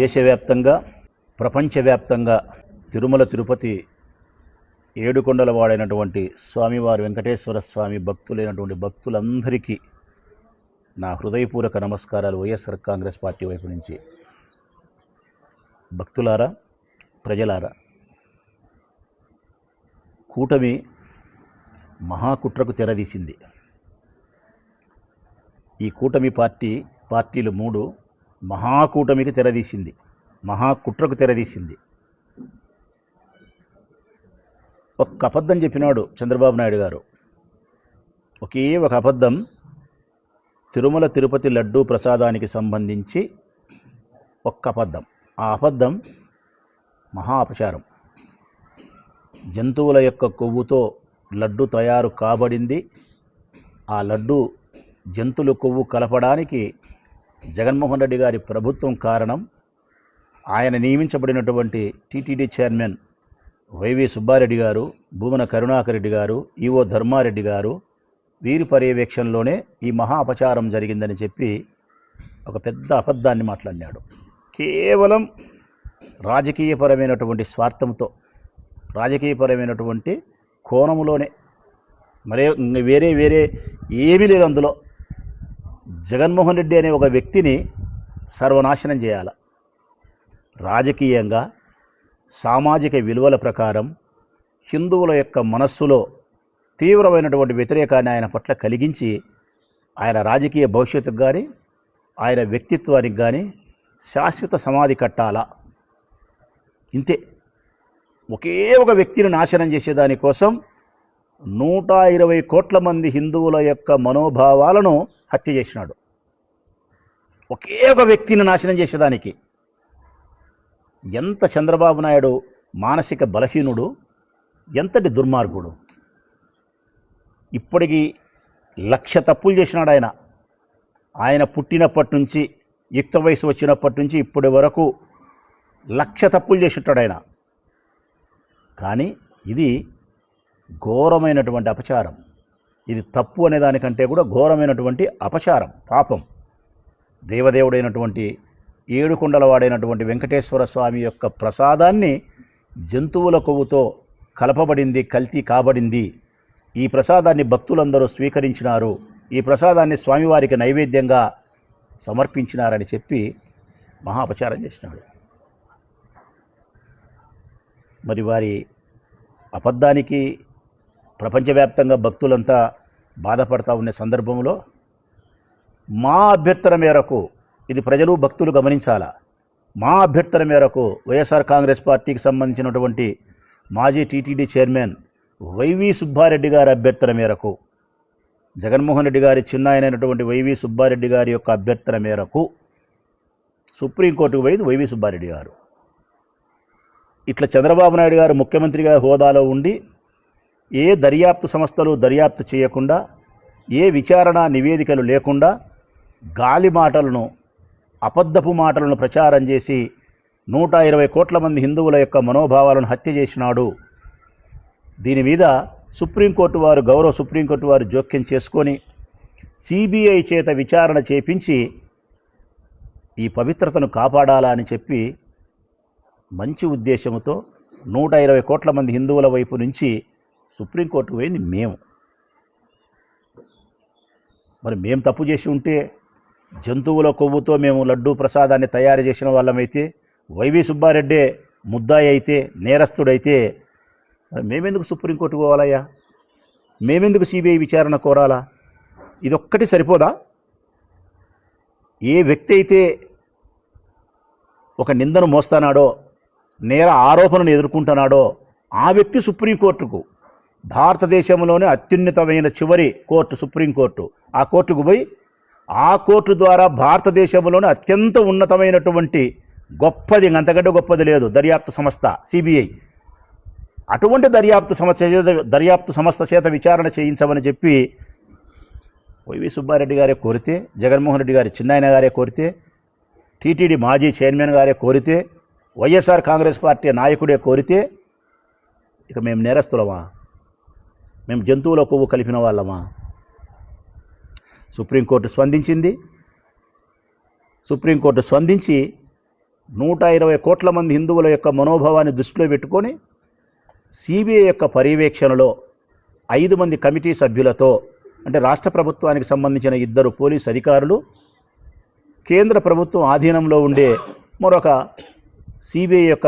దేశవ్యాప్తంగా ప్రపంచవ్యాప్తంగా తిరుమల తిరుపతి ఏడుకొండలవాడైనటువంటి స్వామివారి వెంకటేశ్వర స్వామి భక్తులైనటువంటి భక్తులందరికీ నా హృదయపూర్వక నమస్కారాలు వైఎస్ఆర్ కాంగ్రెస్ పార్టీ వైపు నుంచి. భక్తులారా ప్రజలారా కూటమి మహాకుట్రకు తెరదీసింది. ఈ కూటమి పార్టీ పార్టీలు మూడు మహాకూటమికి తెరదీసింది. మహాకుట్రకు తెరదీసింది. ఒక్క అబద్ధం చెప్పినాడు చంద్రబాబు నాయుడు గారు. ఒకే ఒక అబద్ధం తిరుమల తిరుపతి లడ్డూ ప్రసాదానికి సంబంధించి ఒక్క అబద్ధం. ఆ అబద్ధం మహా అపచారం జంతువుల యొక్క కొవ్వుతో లడ్డు తయారు కాబడింది. ఆ లడ్డు జంతువుల కొవ్వు కలపడానికి జగన్మోహన్ రెడ్డి గారి ప్రభుత్వం కారణం ఆయన నియమించబడినటువంటి TTD chairman YV Subbareddy garu Bhumana Karunakar Reddy గారు ఈవో ధర్మారెడ్డి గారు వీరి పర్యవేక్షణలోనే ఈ మహా అపచారం జరిగిందని చెప్పి ఒక పెద్ద అబద్ధాన్ని మాట్లాడినాడు. కేవలం రాజకీయపరమైనటువంటి స్వార్థంతో రాజకీయపరమైనటువంటి కోణములోనే మరే వేరే వేరే ఏమీ లేదు అందులో. జగన్మోహన్ రెడ్డి అనే ఒక వ్యక్తిని సర్వనాశనం చేయాలి. రాజకీయంగా సామాజిక విలువల ప్రకారం హిందువుల యొక్క మనస్సులో తీవ్రమైనటువంటి వ్యతిరేకాన్ని ఆయన పట్ల కలిగించి ఆయన రాజకీయ భవిష్యత్తుకు కానీ ఆయన వ్యక్తిత్వానికి కానీ శాశ్వత సమాధి కట్టాలా. ఇంతే. ఒకే ఒక వ్యక్తిని నాశనం చేసేదానికోసం నూట ఇరవై కోట్ల మంది హిందువుల యొక్క మనోభావాలను హత్య చేసినాడు. ఒకే ఒక వ్యక్తిని నాశనం చేసేదానికి. ఎంత చంద్రబాబు నాయుడు మానసిక బలహీనుడు ఎంతటి దుర్మార్గుడు. ఇప్పటికీ లక్ష తప్పులు చేసినాడు ఆయన. ఆయన పుట్టినప్పటి నుంచి యుక్త వయసు వచ్చినప్పటి నుంచి ఇప్పటి వరకు లక్ష తప్పులు చేసింటాడు ఆయన. కానీ ఇది ఘోరమైనటువంటి అపచారం. ఇది తప్పు అనే దానికంటే కూడా ఘోరమైనటువంటి అపచారం పాపం. దేవదేవుడైనటువంటి ఏడుకొండలవాడైనటువంటి వెంకటేశ్వర స్వామి యొక్క ప్రసాదాన్ని జంతువుల కొవ్వుతో కలపబడింది కల్తీ కాబడింది. ఈ ప్రసాదాన్ని భక్తులందరూ స్వీకరించినారు. ఈ ప్రసాదాన్ని స్వామివారికి నైవేద్యంగా సమర్పించినారని చెప్పి మహాపచారం చేసినాడు. మరి వారి అబద్ధానికి ప్రపంచవ్యాప్తంగా భక్తులంతా బాధపడతా ఉన్న సందర్భంలో మా అభ్యర్థన మేరకు ఇది ప్రజలు భక్తులు గమనించాలా? మా అభ్యర్థన మేరకు వైఎస్ఆర్ కాంగ్రెస్ పార్టీకి సంబంధించినటువంటి మాజీ టీటీడీ చైర్మన్ వైవి సుబ్బారెడ్డి గారి అభ్యర్థన మేరకు జగన్మోహన్ రెడ్డి గారి చిన్నాయనైనటువంటి వైవి సుబ్బారెడ్డి గారి యొక్క అభ్యర్థన మేరకు సుప్రీంకోర్టుకు పోయింది వైవి సుబ్బారెడ్డి గారు. ఇట్లా చంద్రబాబు నాయుడు గారు ముఖ్యమంత్రిగా హోదాలో ఉండి ఏ దర్యాప్తు సంస్థలు దర్యాప్తు చేయకుండా ఏ విచారణ నివేదికలు లేకుండా గాలి మాటలను అబద్ధపు మాటలను ప్రచారం చేసి నూట ఇరవై కోట్ల మంది హిందువుల యొక్క మనోభావాలను హత్య చేసినాడు. దీని మీద సుప్రీంకోర్టు వారు గౌరవ సుప్రీంకోర్టు వారు జోక్యం చేసుకొని సిబిఐ చేత విచారణ చేపించి ఈ పవిత్రతను కాపాడాలా అని చెప్పి మంచి ఉద్దేశంతో నూట ఇరవై కోట్ల మంది హిందువుల వైపు నుంచి సుప్రీంకోర్టుకు పోయింది మేము. మరి మేము తప్పు చేసి ఉంటే జంతువుల కొవ్వుతో మేము లడ్డూ ప్రసాదాన్ని తయారు చేసిన వాళ్ళమైతే వైవి సుబ్బారెడ్డే ముద్దాయి అయితే నేరస్తుడైతే మేమెందుకు సుప్రీంకోర్టు పోవాలయ్యా? మేమెందుకు సిబిఐ విచారణ కోరాలా? ఇదొక్కటి సరిపోదా? ఏ వ్యక్తి అయితే ఒక నిందను మోస్తానాడో నేర ఆరోపణను ఎదుర్కొంటున్నాడో ఆ వ్యక్తి సుప్రీంకోర్టుకు భారతదేశంలోనే అత్యున్నతమైన చివరి కోర్టు సుప్రీంకోర్టు. ఆ కోర్టుకు పోయి ఆ కోర్టు ద్వారా భారతదేశంలోనే అత్యంత ఉన్నతమైనటువంటి గొప్పది అంతకంటే గొప్పది లేదు దర్యాప్తు సంస్థ సిబిఐ. అటువంటి దర్యాప్తు సంస్థ చేత దర్యాప్తు సంస్థ చేత విచారణ చేయించమని చెప్పి వైవి సుబ్బారెడ్డి గారే కోరితే జగన్మోహన్ రెడ్డి గారి చిన్నాయన గారే కోరితే టీటీడీ మాజీ చైర్మన్ గారే కోరితే వైఎస్ఆర్ కాంగ్రెస్ పార్టీ నాయకుడే కోరితే ఇక మేము నేరస్తులమా? మేము జంతువుల కొవ్వు కలిపిన వాళ్ళమా? సుప్రీంకోర్టు స్పందించింది. సుప్రీంకోర్టు స్పందించి నూట ఇరవై కోట్ల మంది హిందువుల యొక్క మనోభావాన్ని దృష్టిలో పెట్టుకొని సిబిఐ యొక్క పర్యవేక్షణలో ఐదు మంది కమిటీ సభ్యులతో అంటే రాష్ట్ర ప్రభుత్వానికి సంబంధించిన ఇద్దరు పోలీస్ అధికారులు కేంద్ర ప్రభుత్వం ఆధీనంలో ఉండే మరొక సిబిఐ యొక్క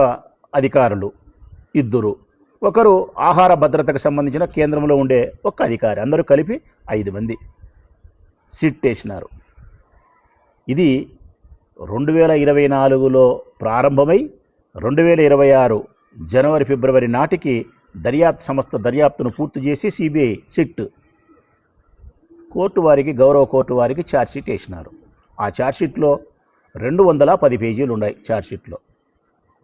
అధికారులు ఇద్దరు. ఒకరు ఆహార భద్రతకు సంబంధించిన కేంద్రంలో ఉండే ఒక అధికారి. అందరూ కలిపి ఐదు మంది. సిట్ వేసినారు ఇది రెండు వేల ఇరవై నాలుగులో ప్రారంభమై రెండు వేల ఇరవై ఆరు జనవరి ఫిబ్రవరి నాటికి దర్యాప్తు సంస్థ దర్యాప్తును పూర్తి చేసి సిబిఐ సిట్ కోర్టు వారికి గౌరవ కోర్టు వారికి ఛార్జ్షీట్ వేసినారు. ఆ ఛార్జ్షీట్లో రెండు వందల పది పేజీలు ఉన్నాయి ఛార్జ్షీట్లో.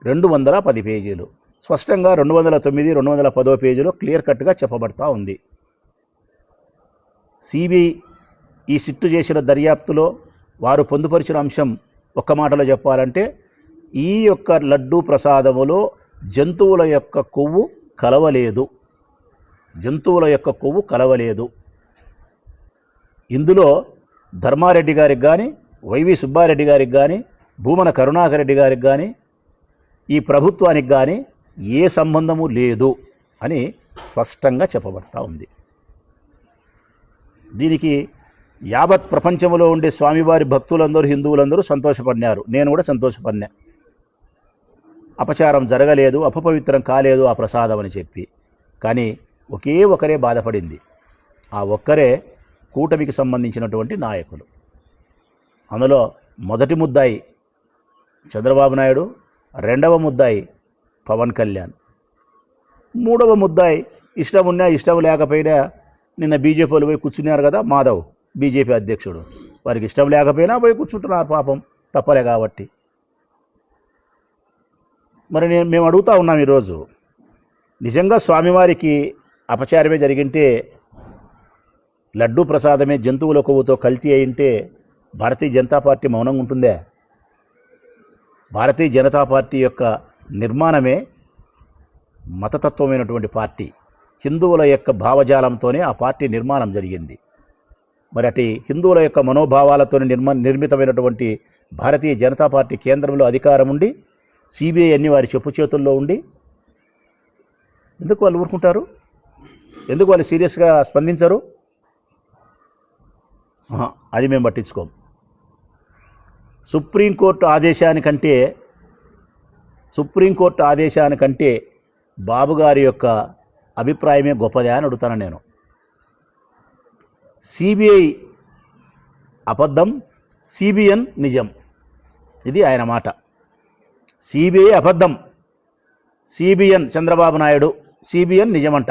రెండు వందల పది పేజీలు. స్పష్టంగా రెండు వందల తొమ్మిది రెండు వందల పదో పేజీలో క్లియర్ కట్గా చెప్పబడతా ఉంది. సిబిఐ ఈ సిట్టు చేసిన దర్యాప్తులో వారు పొందుపరిచిన అంశం ఒక్క మాటలో చెప్పాలంటే ఈ యొక్క లడ్డూ ప్రసాదములో జంతువుల యొక్క కొవ్వు కలవలేదు. జంతువుల యొక్క కొవ్వు కలవలేదు. ఇందులో ధర్మారెడ్డి గారికి కానీ వైవి సుబ్బారెడ్డి గారికి కానీ భూమన కరుణాకర్ రెడ్డి గారికి కానీ ఈ ప్రభుత్వానికి కానీ ఏ సంబంధము లేదు అని స్పష్టంగా చెప్పబడతా ఉంది. దీనికి యావత్ ప్రపంచంలో ఉండే స్వామివారి భక్తులందరూ హిందువులందరూ సంతోషపడినారు. నేను కూడా సంతోషపడినా. అపచారం జరగలేదు అపపవిత్రం కాలేదు ఆ ప్రసాదం అని చెప్పి. కానీ ఒకే ఒకరే బాధపడింది. ఆ ఒక్కరే కూటమికి సంబంధించినటువంటి నాయకులు. అందులో మొదటి ముద్దాయి చంద్రబాబు నాయుడు రెండవ ముద్దాయి పవన్ కళ్యాణ్. మూడవ ముద్దాయి ఇష్టం ఉన్నా ఇష్టం లేకపోయినా నిన్న బీజేపీలు పోయి కూర్చున్నారు కదా మాధవ్. బీజేపీ అధ్యక్షుడు. వారికి ఇష్టం లేకపోయినా పోయి కూర్చుంటున్నారు పాపం. తప్పలే కాబట్టి. మరి నేను మేము అడుగుతా ఉన్నాం ఈరోజు. నిజంగా స్వామివారికి అపచారమే జరిగింటే లడ్డూ ప్రసాదమే జంతువుల కొవ్వుతో కల్తీ అయింటే భారతీయ జనతా పార్టీ మౌనంగా ఉంటుందే? భారతీయ జనతా పార్టీ యొక్క నిర్మాణమే మతతత్వమైనటువంటి పార్టీ. హిందువుల యొక్క భావజాలంతోనే ఆ పార్టీ నిర్మాణం జరిగింది. మరి అటు హిందువుల యొక్క మనోభావాలతో నిర్మ నిర్మితమైనటువంటి భారతీయ జనతా పార్టీ కేంద్రంలో అధికారం ఉండి సిబిఐ అన్ని వారి చెప్పు చేతుల్లో ఉండి ఎందుకు వాళ్ళు ఊరుకుంటారు? ఎందుకు వాళ్ళు సీరియస్గా స్పందించరు? అది మేము పట్టించుకోము సుప్రీంకోర్టు ఆదేశానికంటే సుప్రీంకోర్టు ఆదేశానికంటే బాబు గారి యొక్క అభిప్రాయమే గొప్పదే అని అడుగుతాను నేను. సిబిఐ అబద్ధం సిబిఎన్ నిజం. ఇది ఆయన మాట. సిబిఐ అబద్ధం సిబిఎన్ చంద్రబాబు నాయుడు సిబిఎన్ నిజమంట.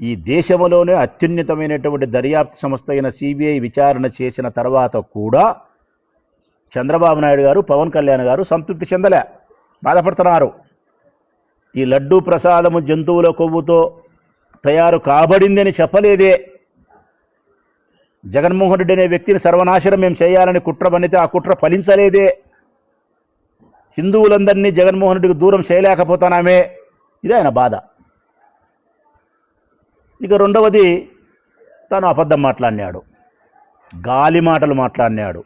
ఈ దేశంలోనే అత్యున్నతమైనటువంటి దర్యాప్తు సంస్థ అయిన సిబిఐ విచారణ చేసిన తర్వాత కూడా చంద్రబాబు నాయుడు గారు పవన్ కళ్యాణ్ గారు సంతృప్తి చెందలే బాధపడుతున్నారు. ఈ లడ్డూ ప్రసాదము జంతువుల కొవ్వుతో తయారు కాబడిందని చెప్పలేదే. జగన్మోహన్ రెడ్డి అనే వ్యక్తిని సర్వనాశనం మేము చేయాలని కుట్ర పనితే ఆ కుట్ర ఫలించలేదే. హిందువులందరినీ జగన్మోహన్ రెడ్డికి దూరం చేయలేకపోతున్నామే ఇది ఆయన బాధ. ఇక రెండవది తాను అబద్ధం మాట్లాడినాడు. గాలి మాటలు మాట్లాడినాడు.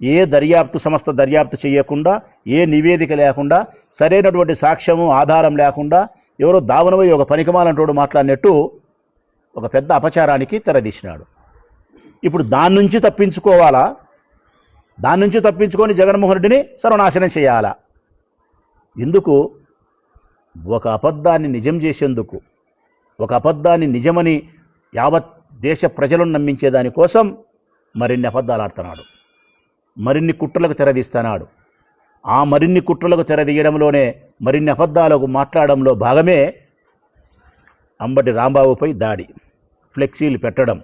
ఏ దర్యాప్తు సంస్థ దర్యాప్తు చేయకుండా ఏ నివేదిక లేకుండా సరైనటువంటి సాక్ష్యము ఆధారం లేకుండా ఎవరో దావనమై ఒక పనికిమాలంటోడు మాట్లాడినట్టు ఒక పెద్ద అపచారానికి తెరదీసినాడు. ఇప్పుడు దాని నుంచి తప్పించుకోవాలా? దాని నుంచి తప్పించుకొని జగన్మోహన్ రెడ్డిని సర్వనాశనం చేయాలా? ఎందుకు? ఒక అబద్ధాన్ని నిజం చేసేందుకు ఒక అబద్ధాన్ని నిజమని యావత్ దేశ ప్రజలను నమ్మించే దానికోసం మరిన్ని అబద్ధాలు ఆడుతున్నాడు. మరిన్ని కుట్రలకు తెరదీస్తున్నాడు. ఆ మరిన్ని కుట్రలకు తెరదీయడంలోనే మరిన్ని అబద్ధాలకు మాట్లాడడంలో భాగమే అంబటి రాంబాబుపై దాడి ఫ్లెక్సీలు పెట్టడం.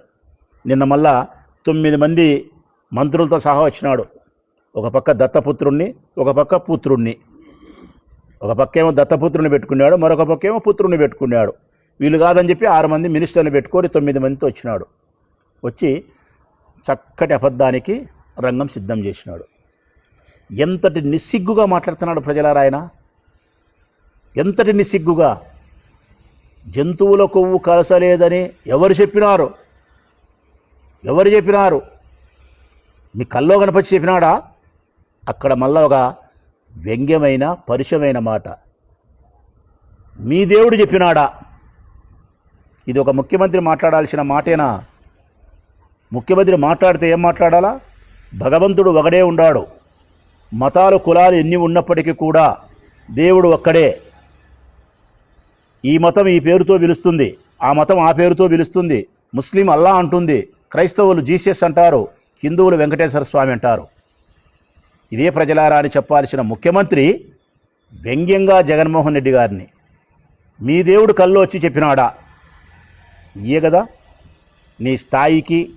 నిన్న మళ్ళా తొమ్మిది మంది మంత్రులతో సహా వచ్చినాడు. ఒక పక్క దత్తపుత్రుణ్ణి ఒక పక్క పుత్రుణ్ణి. ఒక పక్క ఏమో దత్తపుత్రుని పెట్టుకున్నాడు మరొక పక్క ఏమో పుత్రుని పెట్టుకున్నాడు. వీళ్ళు కాదని చెప్పి ఆరు మంది మినిస్టర్ని పెట్టుకొని తొమ్మిది మందితో వచ్చినాడు. వచ్చి చక్కటి అబద్ధానికి రంగం సిద్ధం చేసినాడు. ఎంతటి నిస్సిగ్గుగా మాట్లాడుతున్నాడు ప్రజలారాయన ఎంతటి నిస్సిగ్గుగా? జంతువుల కొవ్వు కలసలేదని ఎవరు చెప్పినారు? ఎవరు చెప్పినారు? మీ కల్లో గణపతి చెప్పినాడా? అక్కడ మళ్ళా ఒక వ్యంగ్యమైన పరుషమైన మాట. మీ దేవుడు చెప్పినాడా? ఇది ఒక ముఖ్యమంత్రి మాట్లాడాల్సిన మాటేనా? ముఖ్యమంత్రి మాట్లాడితే ఏం మాట్లాడాలా? భగవంతుడు ఒకడే ఉండాడు. మతాలు కులాలు ఎన్ని ఉన్నప్పటికీ కూడా దేవుడు ఒక్కడే. ఈ మతం ఈ పేరుతో పిలుస్తుంది. ఆ మతం ఆ పేరుతో పిలుస్తుంది. ముస్లిం అల్లా అంటుంది. క్రైస్తవులు జీసస్ అంటారు. హిందువులు వెంకటేశ్వర స్వామి అంటారు. ఇదే ప్రజలారా అని చెప్పాల్సిన ముఖ్యమంత్రి వ్యంగ్యంగా జగన్మోహన్ రెడ్డి గారిని. మీ దేవుడు కల్లో వచ్చి చెప్పినాడా? ఇయే కదా. నీ స్థాయికి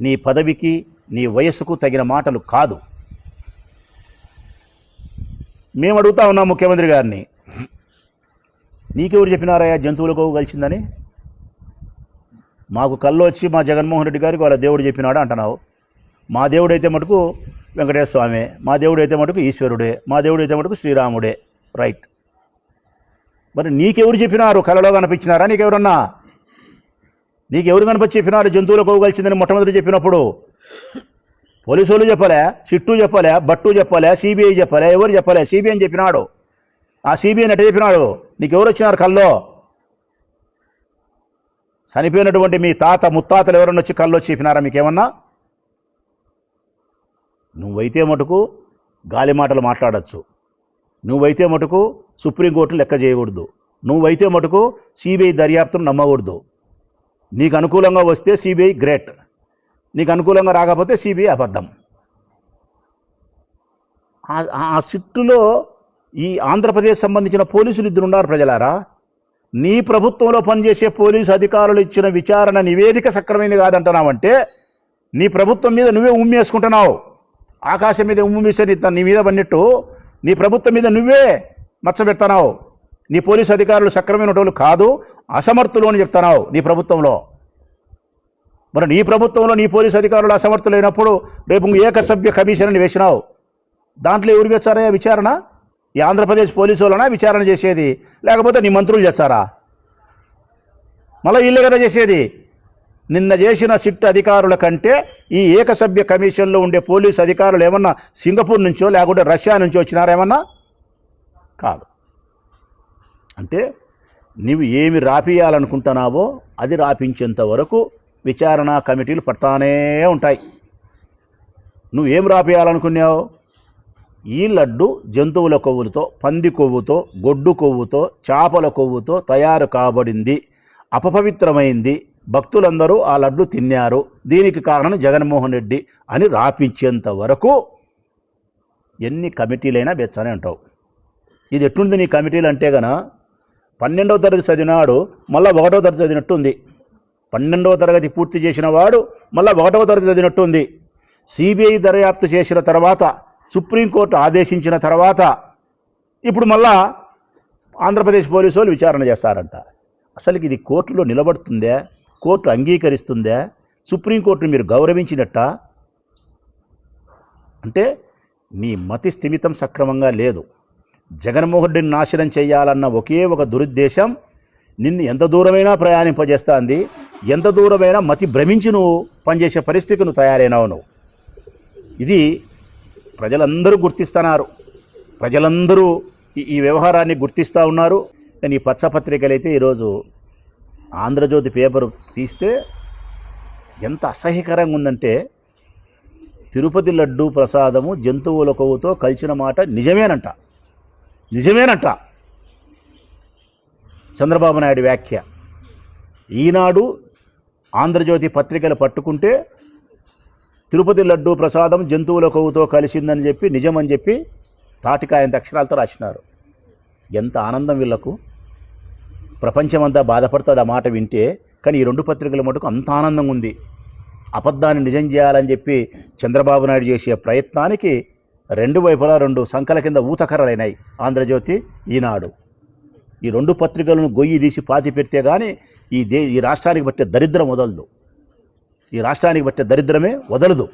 నీ పదవికి నీ వయస్సుకు తగిన మాటలు కాదు. మేము అడుగుతా ఉన్నాం ముఖ్యమంత్రి గారిని. నీకెవరు చెప్పినారయ్యా జంతువులకు కలిసిందని? మాకు కళ్ళు వచ్చి మా జగన్మోహన్ రెడ్డి గారికి వాళ్ళ దేవుడు చెప్పినాడు అంటున్నావు. మా దేవుడు అయితే మటుకు వెంకటేశ్వర స్వామి మా దేవుడు అయితే మటుకు ఈశ్వరుడే మా దేవుడు అయితే మటుకు శ్రీరాముడే. రైట్ మరి నీకెవరు చెప్పినారు? కళలో కనిపించినారా నీకెవరన్నా? నీకెవరు కనిపించి చెప్పినారు? జంతువులకు కలిసిందని మొట్టమొదటి చెప్పినప్పుడు. పోలీసులు చెప్పలే చిట్టు చెప్పలే బట్టు చెప్పలే సిబిఐ చెప్పలే ఎవరు చెప్పలే? సిబిఐ అని చెప్పినాడు. ఆ సిబిఐని ఎట్ట చెప్పినాడు? నీకు ఎవరు వచ్చినారు కల్లో? చనిపోయినటువంటి మీ తాత ముత్తాతలు ఎవరన్నా వచ్చి కళ్ళు వచ్చి చెప్పినారా మీకేమన్నా? నువ్వైతే మటుకు గాలి మాటలు మాట్లాడచ్చు. నువ్వైతే మటుకు సుప్రీంకోర్టు లెక్క చేయకూడదు. నువ్వైతే మటుకు సిబిఐ దర్యాప్తును నమ్మకూడదు. నీకు అనుకూలంగా వస్తే సిబిఐ గ్రేట్ నీకు అనుకూలంగా రాకపోతే సిబిఐ అబద్ధం. ఆ- సిట్టులో ఈ ఆంధ్రప్రదేశ్ సంబంధించిన పోలీసులు ఇద్దరు ఉన్నారు ప్రజలారా? నీ ప్రభుత్వంలో పనిచేసే పోలీసు అధికారులు ఇచ్చిన విచారణ నివేదిక సక్రమైనది కాదంటున్నావంటే నీ ప్రభుత్వం మీద నువ్వే ఉమ్మేసుకుంటున్నావు ఆకాశం మీద ఉమ్మి నీ నీ మీద పన్నిట్టు నీ ప్రభుత్వం మీద నువ్వే మచ్చబెడతావు నీ పోలీసు అధికారులు సక్రమైన వాళ్ళు కాదు అసమర్థులు అని చెప్తున్నావు నీ ప్రభుత్వంలో. మరి నీ ప్రభుత్వంలో నీ పోలీసు అధికారులు అసమర్థులైనప్పుడు రేపు ఏకసభ్య కమిషన్ అని వేసినావు. దాంట్లో ఎవరు చేస్తారయ్యా విచారణ? ఈ ఆంధ్రప్రదేశ్ పోలీసు వాళ్ళనా విచారణ చేసేది? లేకపోతే నీ మంత్రులు చేస్తారా? మళ్ళీ వీళ్ళే కదా చేసేది. నిన్న చేసిన సిట్ అధికారుల కంటే ఈ ఏకసభ్య కమిషన్లో ఉండే పోలీసు అధికారులు ఏమన్నా సింగపూర్ నుంచో లేకుంటే రష్యా నుంచో వచ్చినారేమన్నా కాదు. అంటే నీవు ఏమి రాపియాలనుకుంటున్నావో అది రాపించేంత వరకు విచారణ కమిటీలు పడతానే ఉంటాయి. నువ్వేం రాపియాలనుకున్నావు? ఈ లడ్డు జంతువుల కొవ్వులతో పంది కొవ్వుతో గొడ్డు కొవ్వుతో చేపల కొవ్వుతో తయారు కాబడింది. అపపవిత్రమైంది. భక్తులందరూ ఆ లడ్డు తిన్నారు. దీనికి కారణం జగన్మోహన్ రెడ్డి అని రాపించేంత వరకు ఎన్ని కమిటీలైనా బెచ్చనే అంటావు ఇది ఎట్టుంది నీ కమిటీలు అంటే గన పన్నెండవ తరగతి చదివినాడు మళ్ళీ ఒకటో తరగతి చదివినట్టుంది. పన్నెండవ తరగతి పూర్తి చేసిన వాడు మళ్ళీ ఒకటవ తరగతి చదివినట్టుంది. సిబిఐ దర్యాప్తు చేసిన తర్వాత సుప్రీంకోర్టు ఆదేశించిన తర్వాత ఇప్పుడు మళ్ళా ఆంధ్రప్రదేశ్ పోలీసు వాళ్ళు విచారణ చేస్తారంట. అసలుకి ఇది కోర్టులో నిలబడుతుందే? కోర్టు అంగీకరిస్తుందా? సుప్రీంకోర్టును మీరు గౌరవించినట్ట? అంటే నీ మతి స్థిమితం సక్రమంగా లేదు. జగన్మోహన్ రెడ్డిని నాశనం చేయాలన్న ఒకే ఒక దురుద్దేశం నిన్ను ఎంత దూరమైనా ప్రయాణింపజేస్తాంది. ఎంత దూరమైనా మతి భ్రమించి నువ్వు పనిచేసే పరిస్థితికి నువ్వు తయారైనావు నువ్వు. ఇది ప్రజలందరూ గుర్తిస్తున్నారు. ప్రజలందరూ ఈ- ఈ వ్యవహారాన్ని గుర్తిస్తూ ఉన్నారు. కానీ ఈ పచ్చపత్రికలు అయితే ఈరోజు ఆంధ్రజ్యోతి పేపర్ తీస్తే ఎంత అసహ్యకరంగా ఉందంటే తిరుపతి లడ్డు ప్రసాదము జంతువుల కొవ్వుతో కలిసిన మాట నిజమేనంట. నిజమేనంట. చంద్రబాబు నాయుడు వ్యాఖ్య. ఈనాడు ఆంధ్రజ్యోతి పత్రికలు పట్టుకుంటే తిరుపతి లడ్డు ప్రసాదం జంతువుల కొవ్వుతో కలిసిందని చెప్పి నిజమని చెప్పి తాటికాయంత అక్షరాలతో రాసినారు. ఎంత ఆనందం వీళ్ళకు. ప్రపంచమంతా బాధపడుతుంది ఆ మాట వింటే కానీ ఈ రెండు పత్రికల మటుకు అంత ఆనందంగా ఉంది. అబద్ధాన్ని నిజం చేయాలని చెప్పి చంద్రబాబు నాయుడు చేసే ప్రయత్నానికి రెండు వైపులా రెండు సంకల కింద ఊతకర్రలైనాయి ఆంధ్రజ్యోతి ఈనాడు. ఈ రెండు పత్రికలను గొయ్యి తీసి పాతి పెడితే కానీ ఈ దే ఈ రాష్ట్రానికి పట్టే దరిద్రం వదలదు. ఈ రాష్ట్రానికి పట్టే దరిద్రమే వదలదు.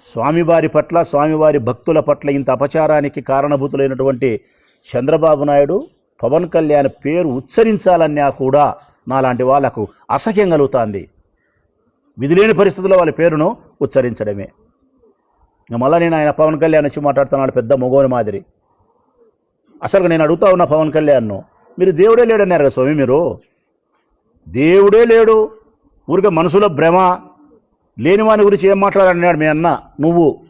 స్వామివారి పట్ల స్వామివారి భక్తుల పట్ల ఇంత అపచారానికి కారణభూతులైనటువంటి చంద్రబాబు నాయుడు పవన్ కళ్యాణ్ పేరు ఉచ్చరించాలన్నా కూడా నాలాంటి వాళ్ళకు అసహ్యం కలుగుతుంది. విధిలేని పరిస్థితుల్లో వాళ్ళ పేరును ఉచ్చరించడమే. ఇంకా మళ్ళీ నేను ఆయన పవన్ కళ్యాణ్ వచ్చి మాట్లాడుతున్నాడు పెద్ద మొగోని మాదిరి. అసలు నేను అడుగుతా ఉన్న పవన్ కళ్యాణ్ను మీరు దేవుడే లేడన్నారు కదా స్వామి మీరు? దేవుడే లేడు. ఊరికే మనసులో భ్రమ. లేని వాని గురించి ఏం మాట్లాడన్నాడు మీ అన్న? నువ్వు.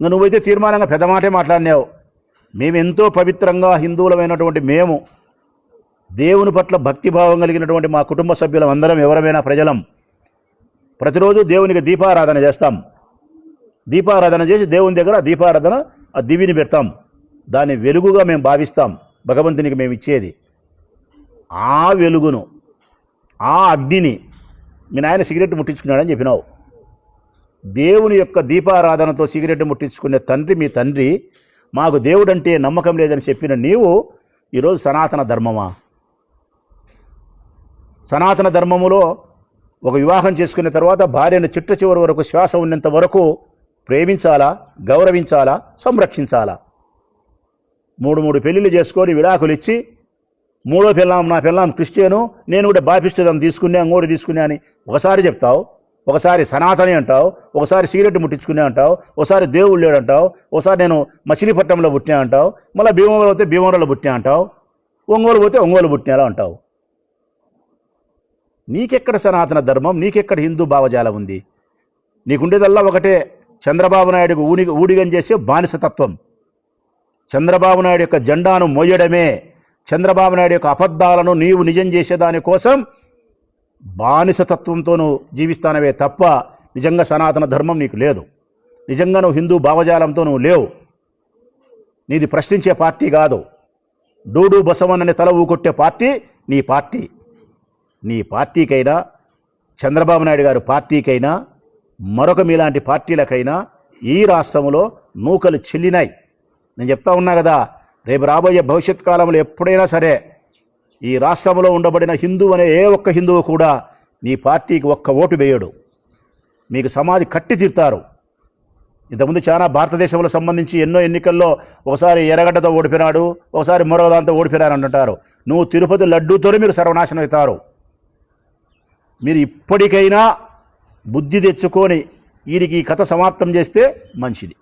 ఇంకా నువ్వైతే తీర్మానంగా పెద్ద మాటే మాట్లాడినావు. మేము ఎంతో పవిత్రంగా హిందువులమైనటువంటి మేము దేవుని పట్ల భక్తిభావం కలిగినటువంటి మా కుటుంబ సభ్యులం అందరం ఎవరమైనా ప్రజలం ప్రతిరోజు దేవునికి దీపారాధన చేస్తాం. దీపారాధన చేసి దేవుని దగ్గర దీపారాధన ఆ దివిని పెడతాం. దాన్ని వెలుగుగా మేము భావిస్తాం. భగవంతునికి మేము ఇచ్చేది. ఆ వెలుగును. ఆ అగ్నిని మీ నాయన సిగరెట్ ముట్టించుకున్నాడని చెప్పినావు. దేవుని యొక్క దీపారాధనతో సిగరెట్ ముట్టించుకునే తండ్రి మీ తండ్రి మాకు దేవుడంటే నమ్మకం లేదని చెప్పిన నీవు ఈరోజు సనాతన ధర్మమా? సనాతన ధర్మములో ఒక వివాహం చేసుకున్న తర్వాత భార్యను చిట్ట చివరి వరకు శ్వాస ఉన్నంత వరకు ప్రేమించాలా గౌరవించాలా సంరక్షించాలా? మూడు మూడు పెళ్ళిళ్ళు చేసుకొని విడాకులు ఇచ్చి మూడో పిల్లం నా పిల్లం క్రిస్టియను నేను కూడా బాపిస్తుందని తీసుకునే అంగోడి తీసుకునే అని ఒకసారి చెప్తావు ఒకసారి సనాతని అంటావు ఒకసారి సిగరెట్ ముట్టించుకునే అంటావు ఒకసారి దేవుడు లేడు అంటావు ఒకసారి నేను మచిలీపట్నంలో పుట్టినా అంటావు మళ్ళీ భీమవరం పోతే భీమవరంలో పుట్టినా అంటావు ఒంగోలు పోతే ఒంగోలు పుట్టినాలో అంటావు. నీకెక్కడ సనాతన ధర్మం నీకెక్కడ హిందూ భావజాలం ఉంది? నీకుండేదల్లా ఒకటే చంద్రబాబు నాయుడుకు ఊడి ఊడిగం చేసే బానిసతత్వం చంద్రబాబు నాయుడు యొక్క జెండాను మోయడమే చంద్రబాబు నాయుడు యొక్క అబద్ధాలను నీవు నిజం చేసేదాని కోసం బానిసతత్వంతో నువ్వు జీవిస్తానవే తప్ప నిజంగా సనాతన ధర్మం నీకు లేదు. నిజంగా నువ్వు హిందూ భావజాలంతో నువ్వు లేవు. నీది ప్రశ్నించే పార్టీ కాదు. డూడు బసవన్నని తల ఊకొట్టే పార్టీ నీ పార్టీ. నీ పార్టీకైనా చంద్రబాబు నాయుడు గారి పార్టీకైనా మరొక మీలాంటి పార్టీలకైనా ఈ రాష్ట్రంలో నూకలు చెల్లినాయి. నేను చెప్తా ఉన్నా కదా రేపు రాబోయే భవిష్యత్ కాలంలో ఎప్పుడైనా సరే ఈ రాష్ట్రంలో ఉండబడిన హిందూ అనే ఏ ఒక్క హిందువు కూడా నీ పార్టీకి ఒక్క ఓటు వేయడు. మీకు సమాధి కట్టి తీరుతారు. ఇంతకుముందు చాలా భారతదేశంలో సంబంధించి ఎన్నో ఎన్నికల్లో ఒకసారి ఎర్రగడ్డతో ఓడిపోయినాడు ఒకసారి మరో దాంతో అంటుంటారు. నువ్వు తిరుపతి లడ్డూతోనే మీరు సర్వనాశనం అవుతారు. మీరు ఇప్పటికైనా బుద్ధి తెచ్చుకొని వీరికి ఈ కథ సమాప్తం చేస్తే మంచిది.